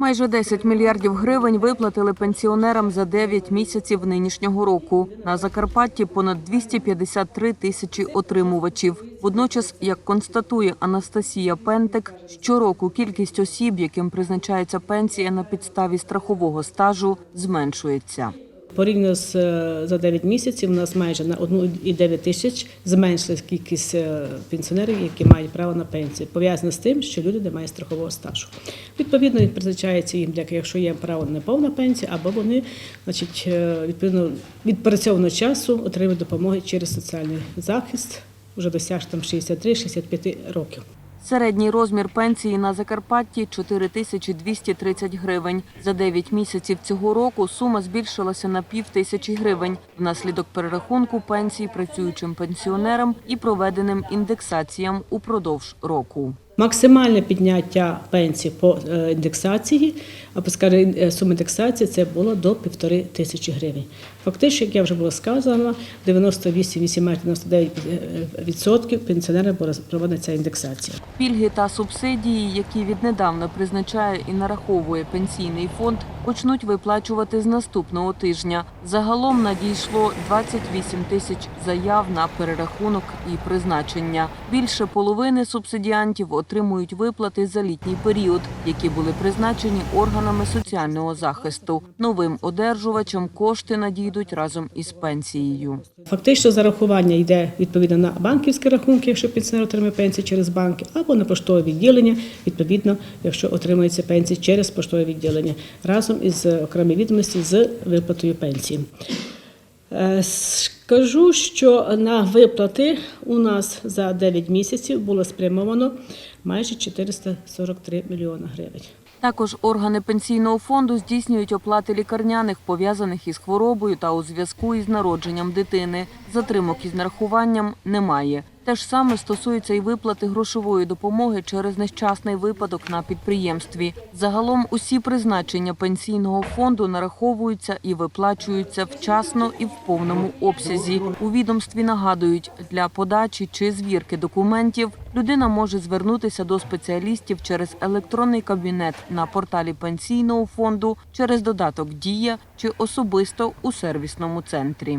Майже 10 мільярдів гривень виплатили пенсіонерам за 9 місяців нинішнього року. На Закарпатті понад 253 тисячі отримувачів. Водночас, як констатує Анастасія Пентик, щороку кількість осіб, яким призначається пенсія на підставі страхового стажу, зменшується. Порівняно з е, за 9 місяців у нас майже на 1,9 тисяч зменшилась кількість е, пенсіонерів, які мають право на пенсію. Пов'язано з тим, що люди не мають страхового стажу. Відповідно, призначається їм, для якщо є право на неповна пенсія, або вони, значить, е, відповідно відпрацьованого часу отримують допомоги через соціальний захист, вже досяг там 63-65 років. Середній розмір пенсії на Закарпатті 4230 гривень. За 9 місяців цього року сума збільшилася на пів тисячі гривень внаслідок перерахунку пенсій працюючим пенсіонерам і проведеним індексаціям упродовж року. Максимальне підняття пенсії по е, індексації, або скажімо, е, сума індексації це було до півтори тисячі гривень. Фактично, як я вже було сказано, 98-99% пенсіонерів ця індексація. Пільги та субсидії, які віднедавна призначає і нараховує пенсійний фонд, почнуть виплачувати з наступного тижня. Загалом надійшло 28 тисяч заяв на перерахунок і призначення. Більше половини субсидіантів отримують виплати за літній період, які були призначені органами соціального захисту. Новим одержувачам кошти надійдуть разом із пенсією. Фактично зарахування йде відповідно на банківські рахунки, якщо пенсіонер отримує пенсію через банки, або на поштове відділення, відповідно, якщо отримується пенсія через поштове відділення, разом із окремі відомості з виплатою пенсії. Е, Скажу, що на виплати у нас за 9 місяців було спрямовано майже 443 мільйони гривень. Також органи пенсійного фонду здійснюють оплати лікарняних, пов'язаних із хворобою та у зв'язку із народженням дитини. Затримок із нарахуванням немає. Те ж саме стосується і виплати грошової допомоги через нещасний випадок на підприємстві. Загалом усі призначення пенсійного фонду нараховуються і виплачуються вчасно і в повному обсязі. У відомстві нагадують, для подачі чи звірки документів людина може звернутися до спеціалістів через електронний кабінет на порталі пенсійного фонду, через додаток Дія чи особисто у сервісному центрі.